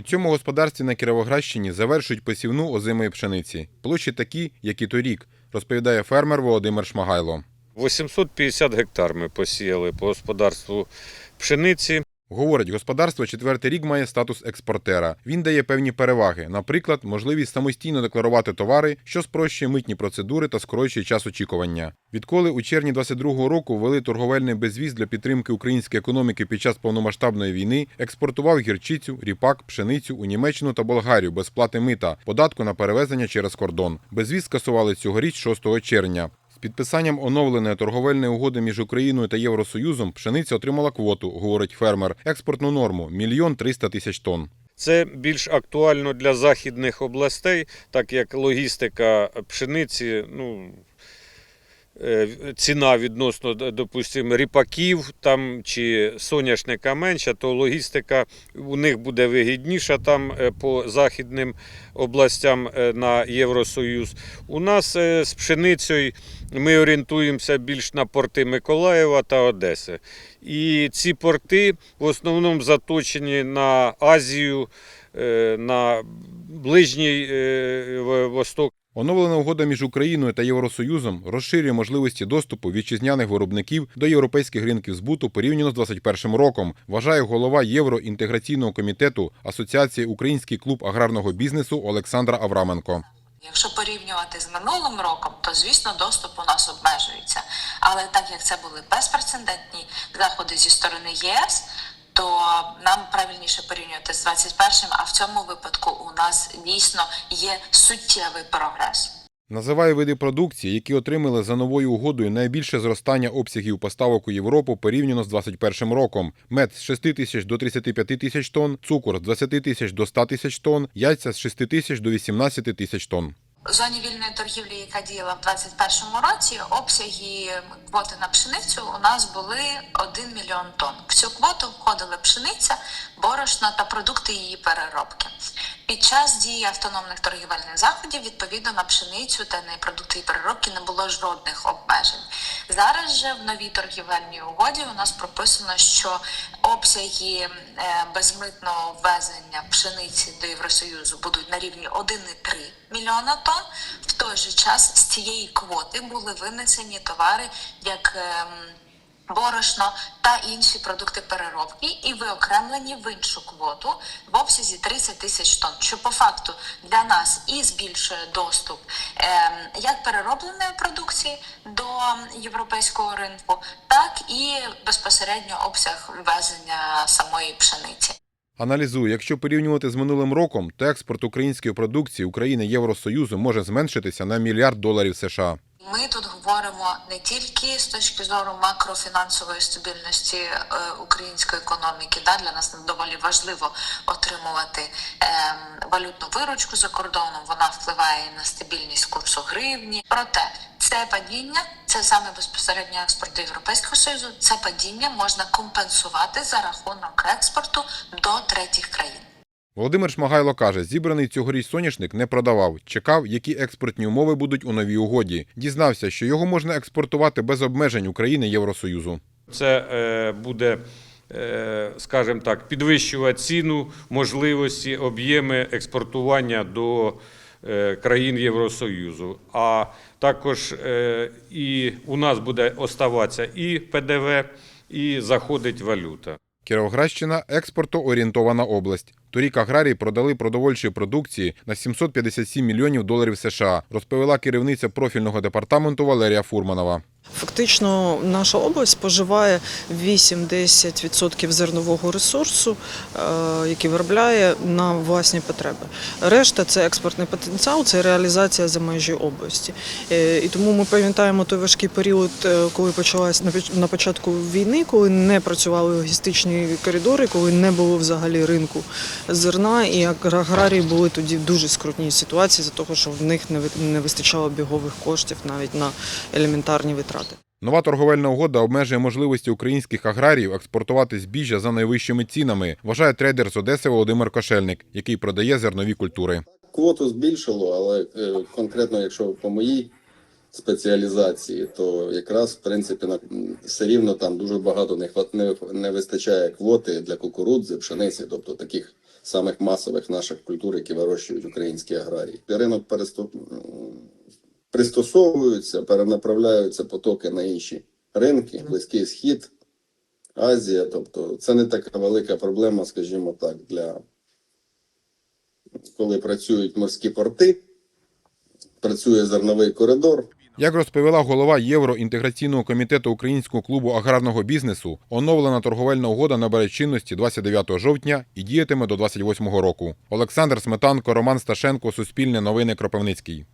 У цьому господарстві на Кіровоградщині завершують посівну озимої пшениці. Площі такі, як і торік, розповідає фермер Володимир Шмагайло. 850 гектар ми посіяли по господарству пшениці. Говорить, господарство четвертий рік має статус експортера. Він дає певні переваги, наприклад, можливість самостійно декларувати товари, що спрощує митні процедури та скорочує час очікування. Відколи у червні 22-го року ввели торговельний безвіз для підтримки української економіки під час повномасштабної війни, експортував гірчицю, ріпак, пшеницю у Німеччину та Болгарію без сплати мита, податку на перевезення через кордон. Безвіз скасували цьогоріч 6 червня. Підписанням оновленої торговельної угоди між Україною та Євросоюзом пшениця отримала квоту, говорить фермер, експортну норму мільйон триста тисяч тонн. Це більш актуально для західних областей, так як логістика пшениці, ну, ціна відносно, допустимо, ріпаків там, чи соняшника менша, то логістика у них буде вигідніша там е, по західним областям е, на Євросоюз. У нас е, з пшеницею ми орієнтуємося більш на порти Миколаєва та Одеси. І ці порти в основному заточені на Азію, е, на Ближній е, Восток. Оновлена угода між Україною та Євросоюзом розширює можливості доступу вітчизняних виробників до європейських ринків збуту порівняно з 2021 роком, вважає голова Євроінтеграційного комітету Асоціації Український клуб аграрного бізнесу Олександра Авраменко. Якщо порівнювати з минулим роком, то звісно доступ у нас обмежується. Але так як це були безпрецедентні заходи зі сторони ЄС, то нам правильніше порівнювати з 21-м, а в цьому випадку у нас дійсно є суттєвий прогрес. Називає види продукції, які отримали за новою угодою найбільше зростання обсягів поставок у Європу порівняно з 2021 роком. Мед з 6 тисяч до 35 тисяч тонн, цукор з 20 тисяч до 100 тисяч тонн, яйця з 6 тисяч до 18 тисяч тонн. У зоні вільної торгівлі, яка діяла в 2021 році, обсяги квоти на пшеницю у нас були 1 мільйон тонн. В цю квоту входили пшениця, борошно та продукти її переробки. Під час дії автономних торгівельних заходів відповідно на пшеницю та на продукти її переробки не було жодних обмежень. Зараз же в новій торгівельній угоді у нас прописано, що обсяги е, безмитного ввезення пшениці до Євросоюзу будуть на рівні 1,3 мільйона тонн. В той же час з цієї квоти були винесені товари як ем, борошно та інші продукти переробки і виокремлені в іншу квоту в обсязі 30 тисяч тонн, що по факту для нас і збільшує доступ ем, як переробленої продукції до європейського ринку, так і безпосередньо обсяг ввезення самої пшениці. Аналізує, якщо порівнювати з минулим роком, то експорт української продукції України Євросоюзу може зменшитися на мільярд доларів США. Ми тут говоримо не тільки з точки зору макрофінансової стабільності е, української економіки. Да, для нас доволі важливо отримувати е, валютну виручку за кордоном. Вона впливає на стабільність курсу гривні. Проте це падіння, це саме безпосередньо експорт до Європейського Союзу. Це падіння можна компенсувати за рахунок експорту до третіх країн. Володимир Шмагайло каже, зібраний цьогоріч соняшник не продавав, чекав, які експортні умови будуть у новій угоді. Дізнався, що його можна експортувати без обмежень України Євросоюзу. Це е, буде, е, скажімо так, підвищувати ціну, можливості, об'єми експортування до е, країн Євросоюзу. А також і у нас буде оставатися і ПДВ, і заходить валюта. Кіровоградщина експортоорієнтована область. Торік аграрії продали продовольчої продукції на 757 мільйонів доларів США, розповіла керівниця профільного департаменту Валерія Фурманова. Фактично, наша область споживає 8-10% зернового ресурсу, е, який виробляє на власні потреби. Решта це експортний потенціал, це реалізація за межі області. Е, І тому ми пам'ятаємо той важкий період, е, коли почалась на поч- на початку війни, коли не працювали логістичні коридори, коли не було взагалі ринку зерна, і аграрії були тоді в дуже скрутній ситуації за того, що в них не вистачало бігових коштів навіть на елементарні витрати. Нова торговельна угода обмежує можливості українських аграріїв експортувати збіжжя за найвищими цінами, вважає трейдер з Одеси Володимир Кошельник, який продає зернові культури. Квоту збільшило, але е, конкретно, якщо по моїй спеціалізації, то якраз в принципі на все рівно там дуже багато не не, не вистачає квоти для кукурудзи, пшениці, тобто таких самих масових наших культур, які вирощують українські аграрії. Ринок м, пристосовуються, перенаправляються потоки на інші ринки, Близький Схід, Азія. Тобто це не така велика проблема, скажімо так, для коли працюють морські порти, працює зерновий коридор. Як розповіла голова Євроінтеграційного комітету Українського клубу аграрного бізнесу, оновлена торговельна угода набере чинності 29 жовтня і діятиме до 28 року. Олександр Сметанко, Роман Сташенко, Суспільне новини Кропивницький.